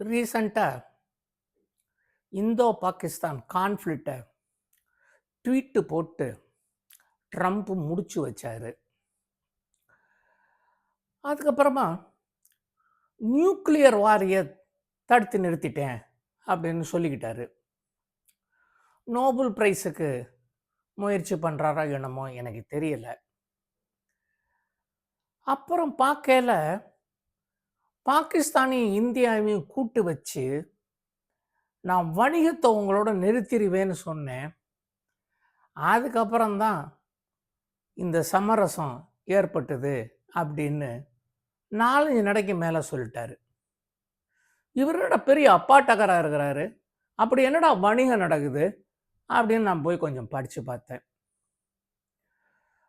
ரீசண்டாக இந்தோ பாகிஸ்தான் கான்ஃப்ளிக்டை ட்வீட்டு போட்டு ட்ரம்ப் முடிச்சு வச்சார். அதுக்கப்புறமா நியூக்ளியர் வாரியை தடுத்து நிறுத்திட்டேன் அப்படின்னு சொல்லிக்கிட்டாரு. நோபல் பிரைஸுக்கு முயற்சி பண்ணுறாரா என்னமோ எனக்கு தெரியலை. அப்புறம் பார்க்கல பாகிஸ்தானையும் இந்தியாவையும் கூட்டு வச்சு நான் வணிகத்தை உங்களோட நிறுத்திடுவேன்னு சொன்னேன். அதுக்கப்புறம்தான் இந்த சமரசம் ஏற்பட்டது அப்படின்னு நாலஞ்சு நடைக்கு மேலே சொல்லிட்டாரு. இவரோட பெரிய அப்பாட்டகராக இருக்கிறாரு? அப்படி என்னடா வணிகம் நடக்குது? அப்படின்னு நான் போய் கொஞ்சம் படித்து பார்த்தேன்.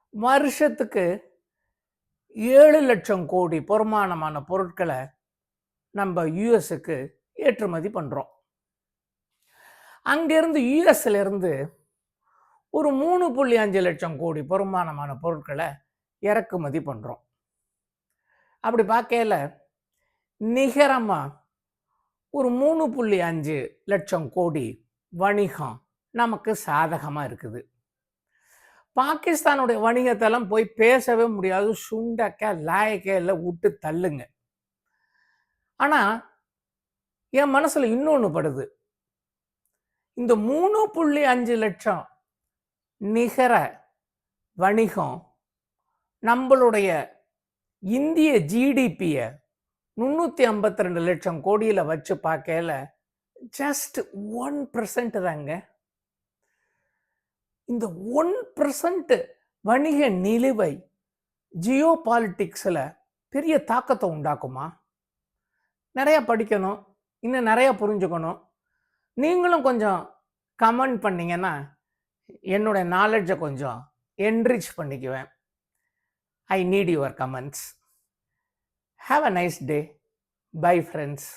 வருஷத்துக்கு ஏழு லட்சம் கோடி பொறுமானமான பொருட்களை நம்ம யுஎஸ்க்கு ஏற்றுமதி பண்ணுறோம் அங்கேருந்து யுஎஸ்லேருந்து ஒரு மூணு புள்ளி அஞ்சு லட்சம் கோடி பொறுமானமான பொருட்களை இறக்குமதி பண்ணுறோம் அப்படி பார்க்கையில நிகரமாக ஒரு மூணு புள்ளி அஞ்சு லட்சம் கோடி வணிகம் நமக்கு சாதகமாக இருக்குது. பாகிஸ்தானுடைய வணிகத்தெல்லாம் போய் பேசவே முடியாது. சுண்டக்க லாயக்கையில் விட்டு தள்ளுங்க. ஆனால் என் மனசில் இன்னொன்று படுது. இந்த மூணு புள்ளி அஞ்சு லட்சம் நிகர வணிகம் நம்மளுடைய இந்திய ஜிடிபியை முந்நூற்றி ஐம்பத்தி ரெண்டு லட்சம் கோடியில் வச்சு பார்க்கல ஜஸ்ட் ஒன் பர்சன்ட் தாங்க. இந்த ஒன் பர்சன்ட் வணிக நிலுவை ஜியோ பாலிட்டிக்ஸில் பெரிய தாக்கத்தை உண்டாக்குமா? நிறையா படிக்கணும். இன்னும் நிறையா புரிஞ்சுக்கணும். நீங்களும் கொஞ்சம் கமெண்ட் பண்ணிங்கன்னா என்னோட நாலெட்ஜை கொஞ்சம் என்ரிச் பண்ணிக்குவேன். I need your comments have a nice day bye friends